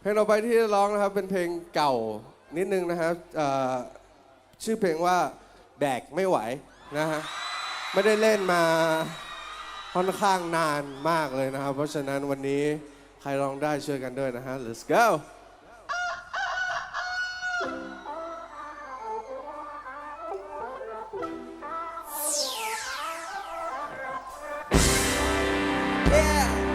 เพลงต่อไปที่จะร้องนะครับเป็นเพลงเก่านิดนึงนะครับเอ่อชื่อเพลงว่าแบกไม่ไหวนะฮะไม่ได้เล่นมาค่อนข้างนานมากเลยนะครับ เพราะฉะนั้นวันนี้ใครร้องได้ช่วยกันด้วยนะฮะ let's go ห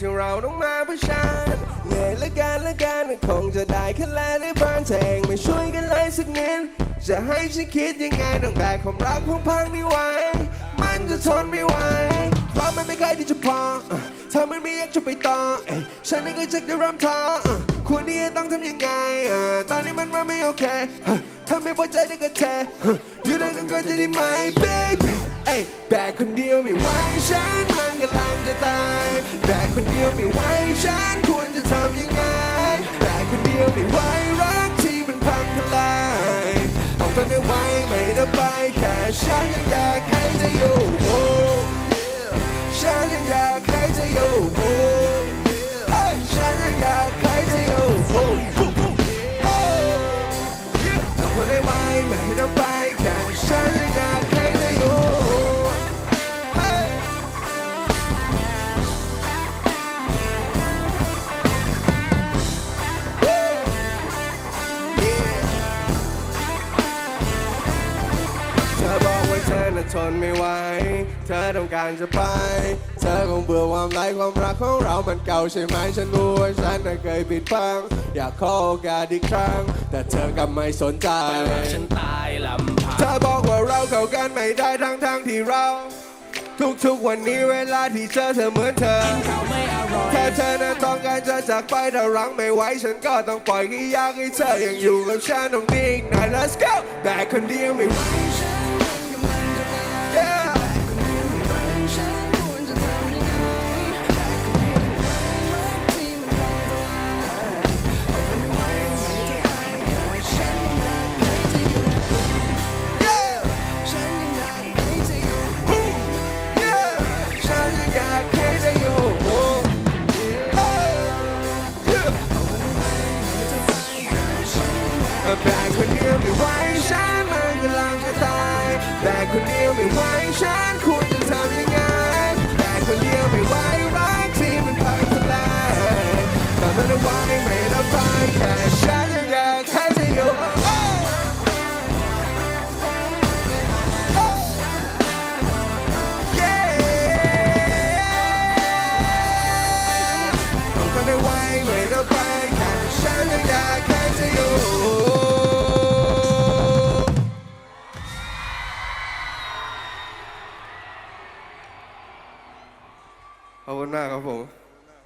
ที่เราต้องมาเผชิญเหนื่อยเหละกันละกันคงจะได้แค่แลในบ้านเธอเองไม่ช่วยกันเลยสักนิดจะให้ฉันคิดยังไงต้องแบกความรักพังพังไม่ไหวมันจะทนไม่ไหวเพราะมันไม่เคยที่จะพอเออเธอมันไม่อยากจะไปต่อฉันนี่ก็จะได้ริ่มท้อเออควรที่จะต้องทำยังไงตอนนี้มันว่าไม่โอเคเออถ้าไม่พอใจได้ก็แทอยู่ด้วยกันก็จะได้ไหม baby แบกคนเดียวไม่ไหวฉันมันกำลัง แบกคนเดียวไม่ไหวฉันควรจะทำยังไงแบกคนเดียวไม่ไหวรักที่มันพังทลายเอาไปไม่ไหวไม่ได้ไปแค่ฉันยังไง ทนไม่ไหว เธอต้องการจะไป เธอคงเบื่อความไร้ความรักของเรา มันเก่าใช่ไหมฉันรู้ว่าฉันน่ะเคยผิดพลังอยากขอโอกาสอีกครั้ง แต่เธอกลับไม่สนใจฉันตายลำพัง เธอบอกว่าเราเข้ากันไม่ได้ทั้งทงๆที่เรา ทุกๆวันนี้เวลาที่เจอเธอเหมือนเธอ เขาไม่อร่อย ถ้าเธอนั้นต้องการจะจากไปถ้ารังไม่ไหวฉันก็ต้องปล่อยให้ยากให้เธอยังอยู่กับฉันตรงนี้อีกหน่อย let's go แต่คนเดียวไม่ไหว ไม่ไหวฉันมันกำลังจะตาย แต่คนเดียวไม่ไหวฉันคุณ ขอบคุณมากครับผม